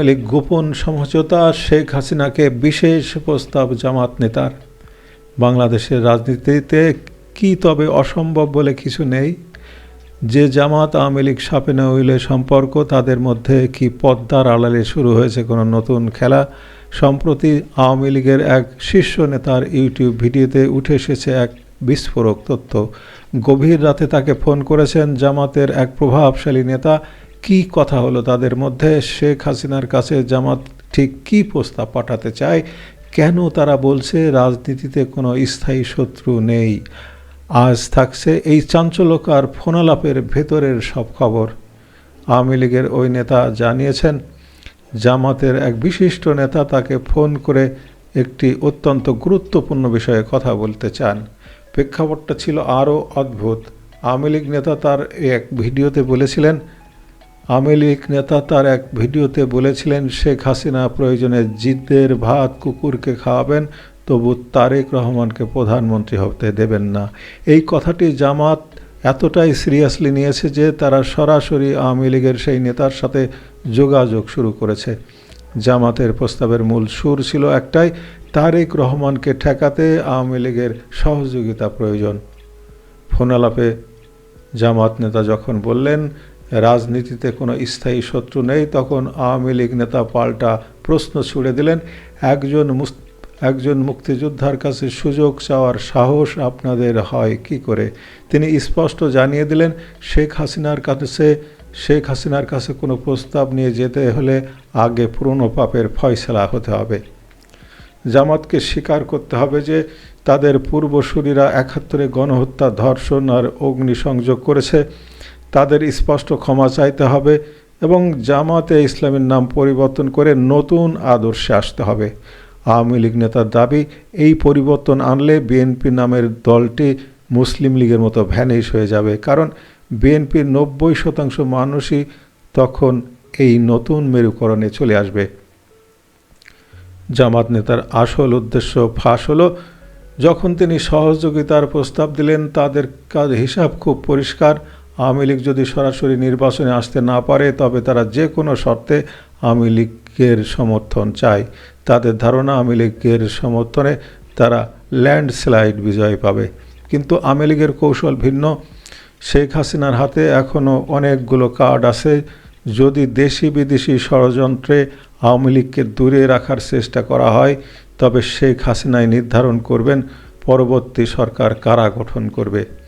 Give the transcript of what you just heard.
লীগ গোপন সমঝোতা, শেখ হাসিনাকে বিশেষ প্রস্তাব জামাত নেতার। বাংলাদেশের রাজনীতিতে কি তবে অসম্ভব বলে কিছু নেই। যে জামাত আওয়ামী লীগ সাপে নইলে সম্পর্ক, তাদের মধ্যে কি পদ্মার আড়ালে শুরু হয়েছে কোনো নতুন খেলা? সম্প্রতি আওয়ামী লীগের এক শীর্ষ নেতার ইউটিউব ভিডিওতে উঠে এসেছে এক বিস্ফোরক তথ্য। গভীর রাতে তাকে ফোন করেছেন জামাতের এক প্রভাবশালী নেতা কি কথা হলো তাদের মধ্যে? শেখ হাসিনার কাছে জামাত ঠিক কি প্রস্তাব পাঠাতে চায়? কেন তারা বলছে রাজনীতিতে কোনো স্থায়ী শত্রু নেই? আজ থাকছে এই চাঞ্চল্যকার ফোনালাপের ভেতরের সব খবর। আওয়ামী লীগের ওই নেতা জানিয়েছেন, জামাতের এক বিশিষ্ট নেতা তাকে ফোন করে একটি অত্যন্ত গুরুত্বপূর্ণ বিষয়ে কথা বলতে চান। প্রেক্ষাপটটা ছিল আরও অদ্ভুত। আওয়ামী লীগ নেতা তার এক ভিডিওতে বলেছিলেন আওয়ামী লীগ নেতা তার এক ভিডিওতে বলেছিলেন, শেখ হাসিনা প্রয়োজনে জিদ্দের ভাত কুকুরকে খাওয়াবেন, তবু তারেক রহমানকে প্রধানমন্ত্রী হতে দেবেন না। এই কথাটি জামাত এতটাই সিরিয়াসলি নিয়েছে যে তারা সরাসরি আওয়ামী লীগের সেই নেতার সাথে যোগাযোগ শুরু করেছে। জামাতের প্রস্তাবের মূল সুর ছিল একটাই, তারেক রহমানকে ঠেকাতে আওয়ামী লীগের সহযোগিতা প্রয়োজন। ফোনালাপে জামাত নেতা যখন বললেন রাজনীতিতে কোনো স্থায়ী শত্রু নেই, তখন আওয়ামী লীগ নেতা পাল্টা প্রশ্ন ছুড়ে দিলেন। একজন একজন মুক্তিযোদ্ধার কাছে সুযোগ চাওয়ার সাহস আপনাদের হয় কি করে? তিনি স্পষ্ট জানিয়ে দিলেন, শেখ হাসিনার কাছে, শেখ হাসিনার কাছে কোনো প্রস্তাব নিয়ে যেতে হলে আগে পুরনো পাপের ফয়সলা হতে হবে। জামাতকে স্বীকার করতে হবে যে তাদের পূর্বসূরীরা একাত্তরে গণহত্যা, ধর্ষণ আর অগ্নিসংযোগ করেছে। তাদের স্পষ্ট ক্ষমা চাইতে হবে এবং জামাতে ইসলামের নাম পরিবর্তন করে নতুন আদর্শে আসতে হবে। আওয়ামী লীগ নেতার দাবি, এই পরিবর্তন আনলে বিএনপি নামের দলটি মুসলিম লীগের মতো ভ্যানিশ হয়ে যাবে, কারণ বিএনপির নব্বই শতাংশ মানুষই তখন এই নতুন মেরুকরণে চলে আসবে। জামাত নেতার আসল উদ্দেশ্য ফাঁস হলো, যখন তিনি সহযোগিতার প্রস্তাব দিলেন, তাদের কাজ হিসাব খুব পরিষ্কার আওয়ামী লীগ যদি সরাসরি নির্বাচনে আসতে না পারে, তবে তারা যে কোনো শর্তে আওয়ামী লীগের সমর্থন চায়। তাদের ধারণা, আওয়ামী লীগের সমর্থনে তারা ল্যান্ডস্লাইড বিজয় পাবে। কিন্তু আওয়ামী লীগের কৌশল ভিন্ন। শেখ হাসিনার হাতে এখনও অনেকগুলো কার্ড আছে। যদি দেশি বিদেশি ষড়যন্ত্রে আওয়ামী লীগকে দূরে রাখার চেষ্টা করা হয়, তবে শেখ হাসিনাই নির্ধারণ করবেন, পরবর্তী সরকার কারা গঠন করবে।